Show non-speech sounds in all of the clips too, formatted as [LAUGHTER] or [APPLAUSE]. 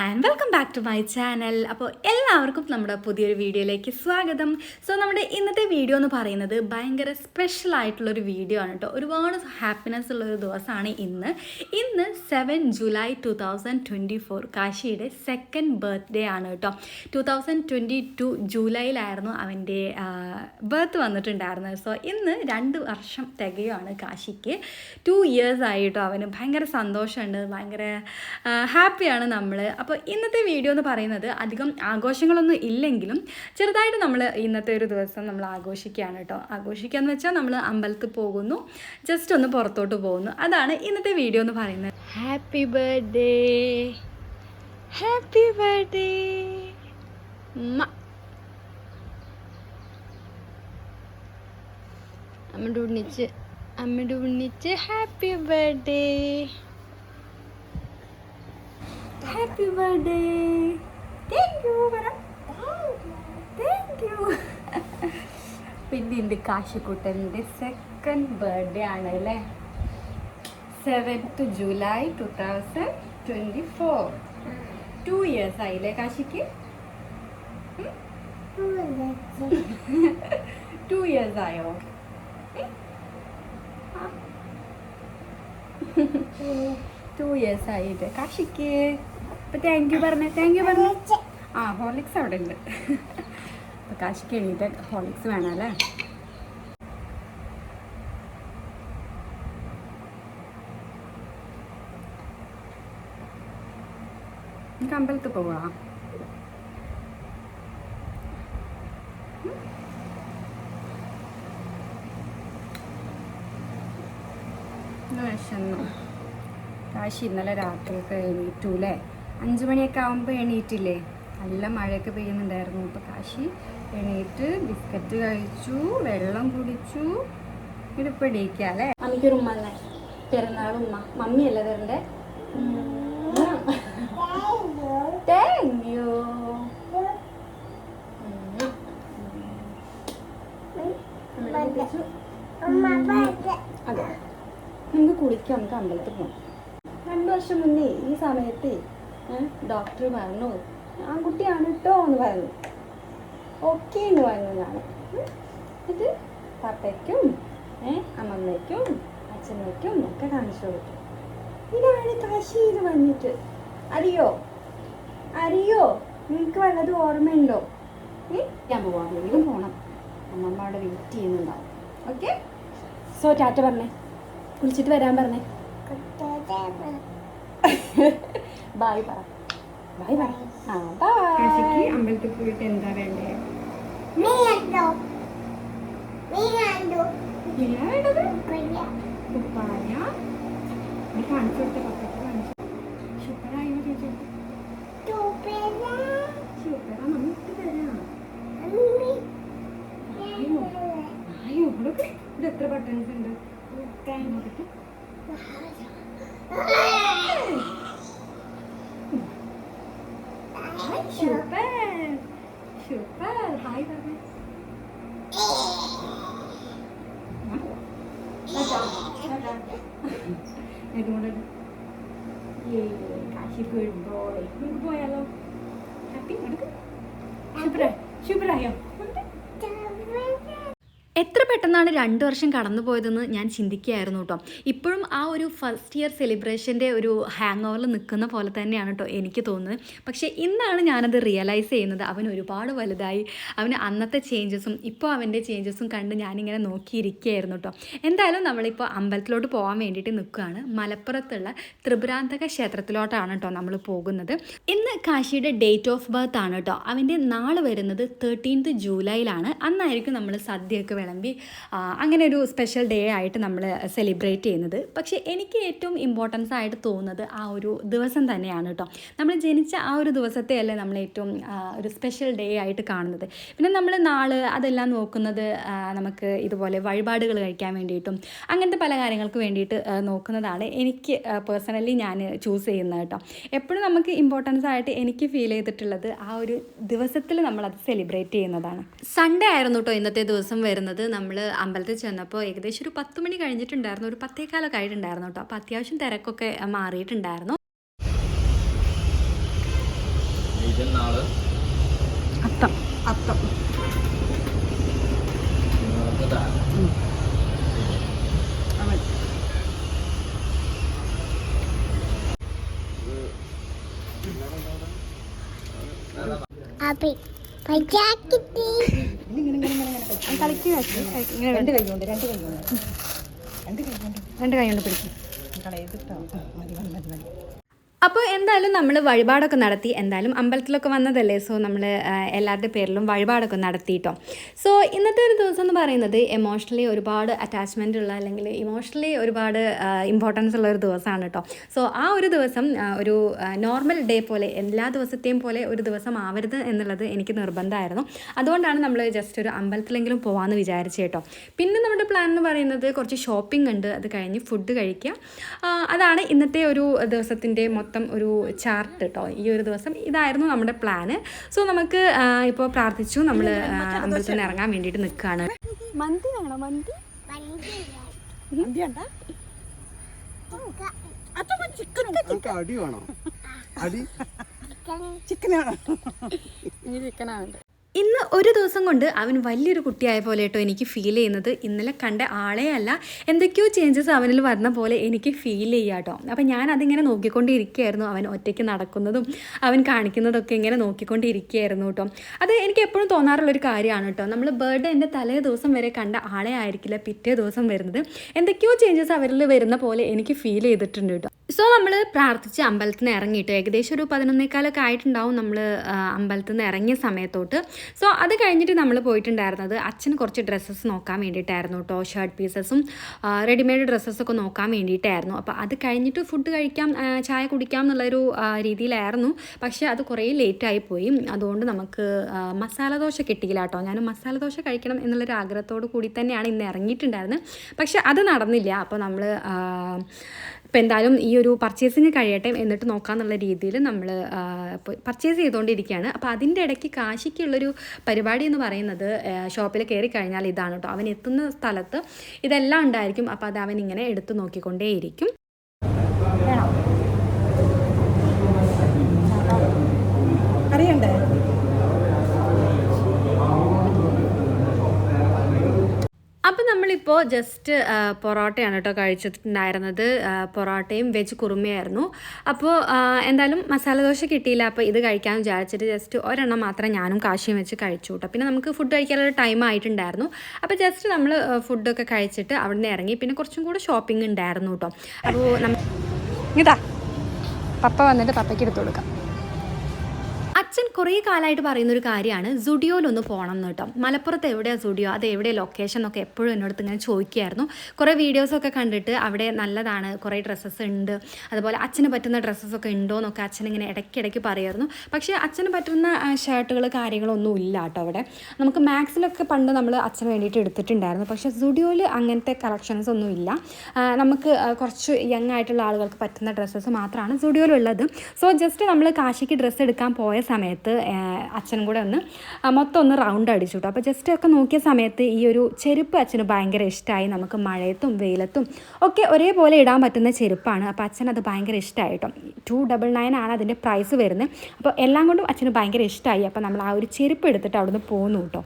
And welcome back to my channel അപ്പോൾ എല്ലാവർക്കും നമ്മുടെ പുതിയൊരു വീഡിയോയിലേക്ക് സ്വാഗതം. സോ നമ്മുടെ ഇന്നത്തെ വീഡിയോ എന്ന് പറയുന്നത് ഭയങ്കര സ്പെഷ്യൽ ആയിട്ടുള്ളൊരു വീഡിയോ ആണ് കേട്ടോ ഒരുപാട് ഹാപ്പിനെസ് ഉള്ളൊരു ദിവസമാണ് ഇന്ന്. ഇന്ന് seven July two thousand twenty four കാശിയുടെ സെക്കൻഡ് ബർത്ത്ഡേ ആണ് കേട്ടോ ടു തൗസൻഡ് ട്വന്റി ടു ജൂലൈയിലായിരുന്നു അവന്റെ ബർത്ത് വന്നിട്ടുണ്ടായിരുന്നത്. സോ ഇന്ന് രണ്ട് വർഷം തികയാണ് കാശിക്ക്. ടു ഇയേഴ്സ് ആയിട്ടോ അവന് ഭയങ്കര സന്തോഷമുണ്ട്. ഭയങ്കര ഹാപ്പിയാണ് നമ്മൾ അപ്പോൾ ഇന്നത്തെ വീഡിയോ എന്ന് പറയുന്നത് അധികം ആഘോഷങ്ങളൊന്നും ഇല്ലെങ്കിലും ചെറുതായിട്ട് നമ്മൾ ഇന്നത്തെ ഒരു ദിവസം നമ്മൾ ആഘോഷിക്കുകയാണ് കേട്ടോ. ആഘോഷിക്കുക എന്ന് വെച്ചാൽ നമ്മൾ അമ്പലത്തിൽ പോകുന്നു ജസ്റ്റ് ഒന്ന് പുറത്തോട്ട് പോകുന്നു. അതാണ് ഇന്നത്തെ വീഡിയോ എന്ന് പറയുന്നത്. ഹാപ്പി ബർത്ത്ഡേ ഹാപ്പി ബർത്ത്ഡേ അമ്മയുടെ ഉണ്ണിച്ച് അമ്മയുടെ ഉണ്ണിച്ച് happy birthday happy birthday thank you പറ താങ്ക് യു പിന്നെ ഉണ്ട് കാശിക്കുട്ടന്റെ സെക്കൻഡ് ബർത്ത്ഡേ ആണ് അല്ലേ seventh July two thousand twenty four two years ആയില്ലേ കാശിക്ക് ടു ഇയേഴ്സ് [LAUGHS] ആയോ? ടു ഇയേഴ്സ് ആയിട്ട് കാശിക്ക്? അപ്പൊ താങ്ക് യു പറഞ്ഞു താങ്ക് യു പറഞ്ഞു. ആ ഹോർലിക്സ് അവിടെ ഉണ്ട് അപ്പൊ കാശിക്ക് എണീറ്റ് ഹോർലിക്സ് വേണം അല്ലേ? നമുക്ക് അമ്പലത്തിൽ പോവാ. വിശന്നു. കാശി ഇന്നലെ രാത്രിയൊക്കെ എണീറ്റു അല്ലേ അഞ്ച് മണിയൊക്കെ ആകുമ്പോൾ എണീറ്റില്ലേ? നല്ല മഴയൊക്കെ പെയ്യുന്നുണ്ടായിരുന്നു. അപ്പോൾ കാശി എണീറ്റ് ബിസ്ക്കറ്റ് കഴിച്ചു വെള്ളം കുടിച്ചു ഇതിപ്പോൾ എണീക്കുക അല്ലേ? അമ്മയ്ക്കൊരു ഉമ്മ അല്ലേ പെരുന്നാൾ ഉമ്മ. മമ്മി അല്ലേ തരണ്ടേ നമുക്ക് കുളിക്കാം നമുക്ക് അമ്പലത്തിൽ പോകാം. രണ്ടു വർഷം മുന്നേ ഈ സമയത്ത് ഡോക്ടർ പറഞ്ഞു. ആൺകുട്ടിയാണ് കേട്ടോ എന്ന് പറഞ്ഞു. ഓക്കെ എന്ന് പറഞ്ഞു ഞാൻ ഇത് പപ്പയ്ക്കും അമ്മമ്മയ്ക്കും അച്ഛമ്മയ്ക്കും ഒക്കെ കാണിച്ചു കൊടുത്തു. ഇതാണ് കാശിയിൽ വന്നിട്ട്. അറിയോ അറിയോ നിങ്ങൾക്ക് വല്ലത് ഓർമ്മയുണ്ടോ? ഏ? ഞാൻ പോവാണെങ്കിലും പോകണം അമ്മമ്മ അവിടെ വെയിറ്റ് ചെയ്യുന്നുണ്ടാവും. ഓക്കെ? സോ ടാറ്റ പറഞ്ഞേ. കുളിച്ചിട്ട് വരാൻ പറഞ്ഞേ. [LAUGHS] ബായ് പറ ബായ് പറ ആ ബായ് അമ്പലത്തിൽ പോയിട്ട് എന്താ വേണ്ടേ? നീ വേണ്ടത്? ഉപ്പായ. നീ കാണിച്ചു കൊടുത്ത പപ്പയ്ക്ക് കാണിച്ചു സൂപ്പറായോ ചേച്ചി സൂപ്പറാ. നമ്മൾ ഇട്ട് തരാം. ആയോ? ആയോ? ഇവിടൊക്കെ ഇത് എത്ര ബട്ടൺസ് ഉണ്ട്? നോക്കട്ടെ സൂപ്പർ സൂപ്പർ ഹായ് പറഞ്ഞേ ഇതുകൊണ്ട് കാശി ഗുഡ് ബോയ് നമുക്ക് പോയാലോ ഹാപ്പി ശുഭ്രായോ എത്ര പെട്ടെന്നാണ് രണ്ട് വർഷം കടന്നു പോയതെന്ന് ഞാൻ ചിന്തിക്കുകയായിരുന്നു കേട്ടോ. ഇപ്പോഴും ആ ഒരു ഫസ്റ്റ് ഇയർ സെലിബ്രേഷന്റെ ഒരു ഹാങ് ഓവറിൽ നിൽക്കുന്ന പോലെ തന്നെയാണ് കേട്ടോ എനിക്ക് തോന്നുന്നത്. പക്ഷേ ഇന്നാണ് ഞാനത് റിയലൈസ് ചെയ്യുന്നത്. അവൻ ഒരുപാട് വലുതായി. അവന് അന്നത്തെ ചേഞ്ചസും ഇപ്പോൾ അവന്റെ ചേഞ്ചസും കണ്ട് ഞാനിങ്ങനെ നോക്കിയിരിക്കുകയായിരുന്നു കേട്ടോ. എന്തായാലും നമ്മളിപ്പോൾ അമ്പലത്തിലോട്ട് പോകാൻ വേണ്ടിയിട്ട് നിൽക്കുകയാണ്. മലപ്പുറത്തുള്ള ത്രിപുരാന്തക ക്ഷേത്രത്തിലോട്ടാണ് കേട്ടോ നമ്മൾ പോകുന്നത്. ഇന്ന് കാശിയുടെ ഡേറ്റ് ഓഫ് ബർത്ത് ആണ് കേട്ടോ. അവന്റെ നാൾ വരുന്നത് തേർട്ടീൻത്ത് ജൂലൈയിലാണ് അന്നായിരിക്കും നമ്മൾ സദ്യയൊക്കെ വിളമ്പി അങ്ങനെ ഒരു സ്പെഷ്യൽ ഡേ ആയിട്ട് നമ്മൾ സെലിബ്രേറ്റ് ചെയ്യുന്നത്. പക്ഷേ എനിക്ക് ഏറ്റവും ഇമ്പോർട്ടൻസ് ആയിട്ട് തോന്നുന്നത് ആ ഒരു ദിവസം തന്നെയാണ് കേട്ടോ നമ്മൾ ജനിച്ച ആ ഒരു ദിവസത്തെ അല്ലേ നമ്മൾ ഏറ്റവും ഒരു സ്പെഷ്യൽ ഡേ ആയിട്ട് കാണുന്നത്. പിന്നെ നമ്മൾ നാൾ അതെല്ലാം നോക്കുന്നത് നമുക്ക് ഇതുപോലെ വഴിപാടുകൾ കഴിക്കാൻ വേണ്ടിയിട്ടും അങ്ങനത്തെ പല കാര്യങ്ങൾക്ക് വേണ്ടിയിട്ട് നോക്കുന്നതാണ് എനിക്ക് പേഴ്സണലി ഞാൻ ചൂസ് ചെയ്യുന്നത് കേട്ടോ എപ്പോഴും നമുക്ക് ഇമ്പോർട്ടൻസ് ആയിട്ട് എനിക്ക് ഫീൽ ചെയ്തിട്ടുള്ളത് ആ ഒരു ദിവസത്തിൽ നമ്മളത് സെലിബ്രേറ്റ് ചെയ്യുന്നതാണ്. സൺഡേ ആയിരുന്നു കേട്ടോ ഇന്നത്തെ ദിവസം വരുന്നത്. നമ്മൾ അമ്പലത്തിൽ ചെന്നപ്പോൾ ഏകദേശം ഒരു പത്ത് മണി കഴിഞ്ഞിട്ടുണ്ടായിരുന്നു. ഒരു പത്തേക്കാലൊക്കെ ആയിട്ടുണ്ടായിരുന്നു കേട്ടോ അപ്പോൾ അത്യാവശ്യം തിരക്കൊക്കെ മാറിയിട്ടുണ്ടായിരുന്നു. അത്തം. അത്തം. അപ്പി രണ്ട് കൈ കൊണ്ട് രണ്ട് കൈ കൊണ്ട് രണ്ട് കൈ കൊണ്ട് രണ്ട് കൈ കൊണ്ട് പിടിക്കും കളയതിട്ടോ മതി മതി മതി മതി അപ്പോൾ എന്തായാലും നമ്മൾ വഴിപാടൊക്കെ നടത്തി എന്തായാലും അമ്പലത്തിലൊക്കെ വന്നതല്ലേ? സോ നമ്മൾ എല്ലാവരുടെ പേരിലും വഴിപാടൊക്കെ നടത്തിയിട്ടോ സോ ഇന്നത്തെ ഒരു ദിവസം എന്ന് പറയുന്നത് എമോഷണലി ഒരുപാട് അറ്റാച്ച്മെന്റ് ഉള്ള അല്ലെങ്കിൽ ഇമോഷണലി ഒരുപാട് ഇമ്പോർട്ടൻസ് ഉള്ള ഒരു ദിവസമാണ് കേട്ടോ. സോ ആ ഒരു ദിവസം ഒരു നോർമൽ ഡേ പോലെ എല്ലാ ദിവസത്തെയും പോലെ ഒരു ദിവസം ആവരുത് എന്നുള്ളത് എനിക്ക് നിർബന്ധമായിരുന്നു. അതുകൊണ്ടാണ് നമ്മൾ ജസ്റ്റ് ഒരു അമ്പലത്തിലെങ്കിലും പോകാമെന്ന് വിചാരിച്ചു കേട്ടോ. പിന്നെ നമ്മുടെ പ്ലാൻ എന്ന് പറയുന്നത് കുറച്ച് ഷോപ്പിംഗ് ഉണ്ട്. അത് കഴിഞ്ഞ് ഫുഡ് കഴിക്കുക. അതാണ് ഇന്നത്തെ ഒരു ദിവസത്തിന്റെ മൊത്തം ഒരു ചാർട്ട് കേട്ടോ ഈ ഒരു ദിവസം. ഇതായിരുന്നു നമ്മുടെ പ്ലാന് സോ നമുക്ക് ഇപ്പോൾ പ്രാർത്ഥിച്ചു. നമ്മൾ അമ്പലത്തിൽ നിന്ന് ഇറങ്ങാൻ വേണ്ടിയിട്ട് നിൽക്കുകയാണ് മന്തി? വേണോ നമുക്ക് അടി വേണോ? ചിക്കനാണ്. ഇന്ന് ഒരു ദിവസം കൊണ്ട് അവൻ വലിയൊരു കുട്ടിയായ പോലെ കേട്ടോ എനിക്ക് ഫീൽ ചെയ്യുന്നത്. ഇന്നലെ കണ്ട ആളെ അല്ല എന്തൊക്കെയോ ചേഞ്ചസ് അവനിൽ വന്ന പോലെ എനിക്ക് ഫീൽ ചെയ്യുക കേട്ടോ. അപ്പം ഞാൻ അതിങ്ങനെ നോക്കിക്കൊണ്ടിരിക്കുകയായിരുന്നു. അവൻ ഒറ്റയ്ക്ക് നടക്കുന്നതും അവൻ കാണിക്കുന്നതൊക്കെ ഇങ്ങനെ നോക്കിക്കൊണ്ടിരിക്കുകയായിരുന്നു കേട്ടോ. അത് എനിക്ക് എപ്പോഴും തോന്നാറുള്ളൊരു കാര്യമാണ് കേട്ടോ. നമ്മൾ ബർത്ത്ഡേ എന്റെ തലേ ദിവസം വരെ കണ്ട ആളെ ആയിരിക്കില്ല പിറ്റേ ദിവസം വരുന്നത്. എന്തൊക്കെയോ ചേഞ്ചസ് അവരിൽ വരുന്ന പോലെ എനിക്ക് ഫീൽ ചെയ്തിട്ടുണ്ട് കേട്ടോ. സോ നമ്മൾ പ്രാർത്ഥിച്ച് അമ്പലത്തിൽ നിന്ന് ഇറങ്ങിയിട്ട് ഏകദേശം ഒരു പതിനൊന്നേക്കാലൊക്കെ ആയിട്ടുണ്ടാവും നമ്മൾ അമ്പലത്തിൽ നിന്ന് ഇറങ്ങിയ സമയത്തോട്ട്. സോ അത് കഴിഞ്ഞിട്ട് നമ്മൾ പോയിട്ടുണ്ടായിരുന്നത് അച്ഛന് കുറച്ച് ഡ്രസ്സസ് നോക്കാൻ വേണ്ടിയിട്ടായിരുന്നു കേട്ടോ ഷർട്ട് പീസസും റെഡിമെയ്ഡ് ഡ്രസ്സസൊക്കെ നോക്കാൻ വേണ്ടിയിട്ടായിരുന്നു. അപ്പോൾ അത് കഴിഞ്ഞിട്ട് ഫുഡ് കഴിക്കാം ചായ കുടിക്കാം എന്നുള്ളൊരു രീതിയിലായിരുന്നു. പക്ഷേ അത് കുറേ ലേറ്റായി പോയി. അതുകൊണ്ട് നമുക്ക് മസാല ദോശ കിട്ടിയില്ല കേട്ടോ ഞാൻ മസാല ദോശ കഴിക്കണം എന്നുള്ളൊരു ആഗ്രഹത്തോടു കൂടി തന്നെയാണ് ഇന്ന് ഇറങ്ങിയിട്ടുണ്ടായിരുന്നത്. പക്ഷേ അത് നടന്നില്ല. അപ്പോൾ നമ്മൾ ഇപ്പോൾ എന്തായാലും ഈ ഒരു പർച്ചേസിങ് കഴിയട്ടെ എന്നിട്ട് നോക്കാമെന്നുള്ള രീതിയിൽ നമ്മൾ പർച്ചേസ് ചെയ്തുകൊണ്ടിരിക്കുകയാണ് അപ്പോൾ അതിന്റെ ഇടയ്ക്ക് കാശിക്കുള്ളൊരു പരിപാടി എന്ന് പറയുന്നത് ഷോപ്പിൽ കയറി കഴിഞ്ഞാൽ ഇതാണ് കേട്ടോ അവൻ എത്തുന്ന സ്ഥലത്ത് ഇതെല്ലാം ഉണ്ടായിരിക്കും. അപ്പോൾ അത് അവൻ ഇങ്ങനെ എടുത്തു നോക്കിക്കൊണ്ടേയിരിക്കും. അപ്പോൾ നമ്മളിപ്പോൾ ജസ്റ്റ് പൊറോട്ടയാണ് കേട്ടോ കഴിച്ചിട്ടുണ്ടായിരുന്നത്. പൊറോട്ടയും വെജ് കുറുമയായിരുന്നു. അപ്പോൾ എന്തായാലും മസാല ദോശ കിട്ടിയില്ല. അപ്പോൾ ഇത് കഴിക്കാമെന്ന് വിചാരിച്ചിട്ട് ജസ്റ്റ് ഒരെണ്ണം മാത്രം ഞാനും കാശിയും വെച്ച് കഴിച്ചു കേട്ടോ പിന്നെ നമുക്ക് ഫുഡ് കഴിക്കാനുള്ള ടൈം ആയിട്ടുണ്ടായിരുന്നു. അപ്പോൾ ജസ്റ്റ് നമ്മൾ ഫുഡൊക്കെ കഴിച്ചിട്ട് അവിടെ നിന്ന് ഇറങ്ങി. പിന്നെ കുറച്ചും കൂടെ ഷോപ്പിംഗ് ഉണ്ടായിരുന്നു കേട്ടോ അപ്പോൾ നമ്മൾ ഇതാ. പപ്പ വന്നിട്ട് പപ്പയ്ക്ക് എടുത്തു കൊടുക്കാം. അച്ഛൻ കുറേ കാലമായിട്ട് പറയുന്നൊരു കാര്യമാണ് സുഡിയോയിലൊന്ന് പോകണം എന്ന് കേട്ടോ. മലപ്പുറത്ത് എവിടെയാണ് സുഡിയോ? അത് എവിടെ ലൊക്കേഷൻ എന്നൊക്കെ എപ്പോഴും എന്നോടത്ത് ഇങ്ങനെ ചോദിക്കുമായിരുന്നു കുറേ വീഡിയോസൊക്കെ കണ്ടിട്ട് അവിടെ നല്ലതാണ് കുറേ ഡ്രസ്സസ് ഉണ്ട്. അതുപോലെ അച്ഛന് പറ്റുന്ന ഡ്രസ്സസൊക്കെ ഉണ്ടോ എന്നൊക്കെ അച്ഛൻ ഇങ്ങനെ ഇടയ്ക്കിടയ്ക്ക് പറയുമായിരുന്നു. പക്ഷേ അച്ഛന് പറ്റുന്ന ഷർട്ടുകൾ കാര്യങ്ങളൊന്നും ഇല്ല കേട്ടോ അവിടെ. നമുക്ക് മാക്സിലൊക്കെ പണ്ട് നമ്മൾ അച്ഛന് വേണ്ടിയിട്ട് എടുത്തിട്ടുണ്ടായിരുന്നു. പക്ഷേ സുഡിയോയിൽ അങ്ങനത്തെ കളക്ഷൻസ് ഒന്നും ഇല്ല. നമുക്ക് കുറച്ച് യങ് ആയിട്ടുള്ള ആളുകൾക്ക് പറ്റുന്ന ഡ്രസ്സസ് മാത്രമാണ് സുഡിയോയിലുള്ളത്. സോ ജസ്റ്റ് നമ്മൾ കാശിക്ക് ഡ്രസ്സ് എടുക്കാൻ പോയ സമയത്ത് ആ, അച്ഛനും കൂടെ ഒന്ന് മൊത്തം ഒന്ന് റൗണ്ട് അടിച്ചു കേട്ടോ അപ്പോൾ ജസ്റ്റ് ഒക്കെ നോക്കിയ സമയത്ത് ഈ ഒരു ചെരുപ്പ് അച്ഛന് ഭയങ്കര ഇഷ്ടമായി നമുക്ക് മഴയത്തും വെയിലത്തും ഒക്കെ ഒരേപോലെ ഇടാൻ പറ്റുന്ന ചെരുപ്പാണ്. അപ്പോൾ അച്ഛൻ അത് ഭയങ്കര ഇഷ്ടമായി കേട്ടോ ടു ഡബിൾ നയൻ ആണ് അതിന്റെ പ്രൈസ് വരുന്നത്. അപ്പോൾ എല്ലാം കൊണ്ടും അച്ഛന് ഭയങ്കര ഇഷ്ടമായി അപ്പോൾ നമ്മൾ ആ ഒരു ചെരുപ്പ് എടുത്തിട്ട് അവിടുന്ന് പോന്നു കേട്ടോ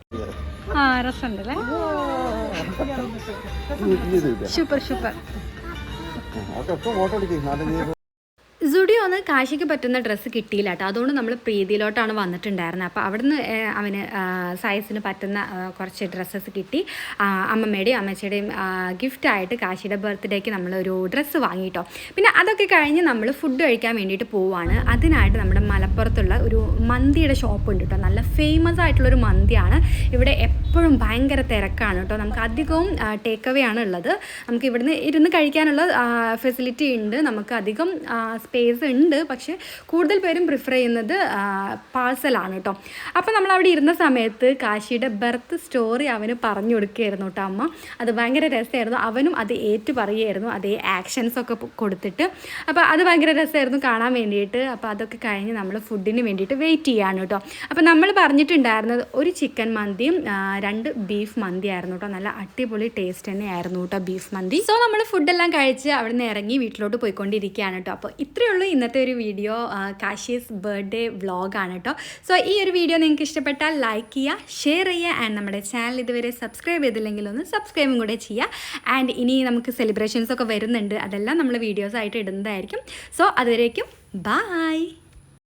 ആ രസമുണ്ടല്ലേ? സൂപ്പർ സൂപ്പർ ഒന്ന് കാശിക്ക് പറ്റുന്ന ഡ്രസ്സ് കിട്ടിയില്ല കേട്ടോ അതുകൊണ്ട് നമ്മൾ പ്രീതിയിലോട്ടാണ് വന്നിട്ടുണ്ടായിരുന്നത് അപ്പോൾ അവിടുന്ന് അവന് സൈസിന് പറ്റുന്ന കുറച്ച് ഡ്രസ്സസ് കിട്ടി. അമ്മമ്മയുടെയും അമ്മച്ചിയുടെയും ഗിഫ്റ്റായിട്ട് കാശിയുടെ ബർത്ത്ഡേക്ക് നമ്മളൊരു ഡ്രസ്സ് വാങ്ങിയിട്ടോ പിന്നെ അതൊക്കെ കഴിഞ്ഞ് നമ്മൾ ഫുഡ് കഴിക്കാൻ വേണ്ടിയിട്ട് പോവാണ്. അതിനായിട്ട് നമ്മുടെ മലപ്പുറത്തുള്ള ഒരു മന്തിയുടെ ഷോപ്പ് ഉണ്ട് കേട്ടോ നല്ല ഫേമസ് ആയിട്ടുള്ളൊരു മന്തിയാണ്. ഇവിടെ എപ്പോഴും ഭയങ്കര തിരക്കാണ് കേട്ടോ. നമുക്ക് അധികവും ടേക്ക് അവേ ആണ് ഉള്ളത്. നമുക്ക് ഇവിടുന്ന് ഇരുന്ന് കഴിക്കാനുള്ള ഫെസിലിറ്റി ഉണ്ട്. നമുക്ക് അധികം സ്പേസ് ഉണ്ട്. പക്ഷേ കൂടുതൽ പേരും പ്രിഫർ ചെയ്യുന്നത് പാഴ്സലാണ് കേട്ടോ. അപ്പോൾ നമ്മൾ അവിടെ ഇരുന്ന സമയത്ത് കാശിയുടെ ബർത്ത് സ്റ്റോറി അവന് പറഞ്ഞു കൊടുക്കുകയായിരുന്നു കേട്ടോ അമ്മ. അത് ഭയങ്കര രസമായിരുന്നു. അവനും അത് ഏറ്റു പറയുകയായിരുന്നു. അതേ ആക്ഷൻസൊക്കെ കൊടുത്തിട്ട്. അപ്പോൾ അത് ഭയങ്കര രസമായിരുന്നു കാണാൻ വേണ്ടിയിട്ട്. അപ്പോൾ അതൊക്കെ കഴിഞ്ഞ് നമ്മൾ ഫുഡിന് വേണ്ടിയിട്ട് വെയിറ്റ് ചെയ്യാണ് കേട്ടോ. അപ്പോൾ നമ്മൾ പറഞ്ഞിട്ടുണ്ടായിരുന്നത് ഒരു ചിക്കൻ മന്തിയും രണ്ട് ബീഫ് മന്തി ആയിരുന്നു കേട്ടോ നല്ല അടിപൊളി ടേസ്റ്റ് തന്നെ ആയിരുന്നു കേട്ടോ ബീഫ് മന്തി സോ നമ്മൾ ഫുഡെല്ലാം കഴിച്ച് അവിടെ നിന്ന് ഇറങ്ങി വീട്ടിലോട്ട് പോയിക്കൊണ്ടിരിക്കുകയാണ് കേട്ടോ അപ്പോൾ ഇത്രയേ ഉള്ളൂ ഇന്നത്തെ ഒരു വീഡിയോ കാശീസ് ബർത്ത്ഡേ വ്ളോഗാണ് കേട്ടോ സോ ഈ ഒരു വീഡിയോ നിങ്ങൾക്ക് ഇഷ്ടപ്പെട്ടാൽ ലൈക്ക് ചെയ്യുക ഷെയർ ചെയ്യുക ആൻഡ് നമ്മുടെ ചാനൽ ഇതുവരെ സബ്സ്ക്രൈബ് ചെയ്തില്ലെങ്കിൽ ഒന്ന് സബ്സ്ക്രൈബും കൂടെ ചെയ്യുക. ആൻഡ് ഇനി നമുക്ക് സെലിബ്രേഷൻസ് ഒക്കെ വരുന്നുണ്ട്. അതെല്ലാം നമ്മൾ വീഡിയോസ് ആയിട്ട് ഇടുന്നതായിരിക്കും. സോ അതുവരേക്കും ബായ്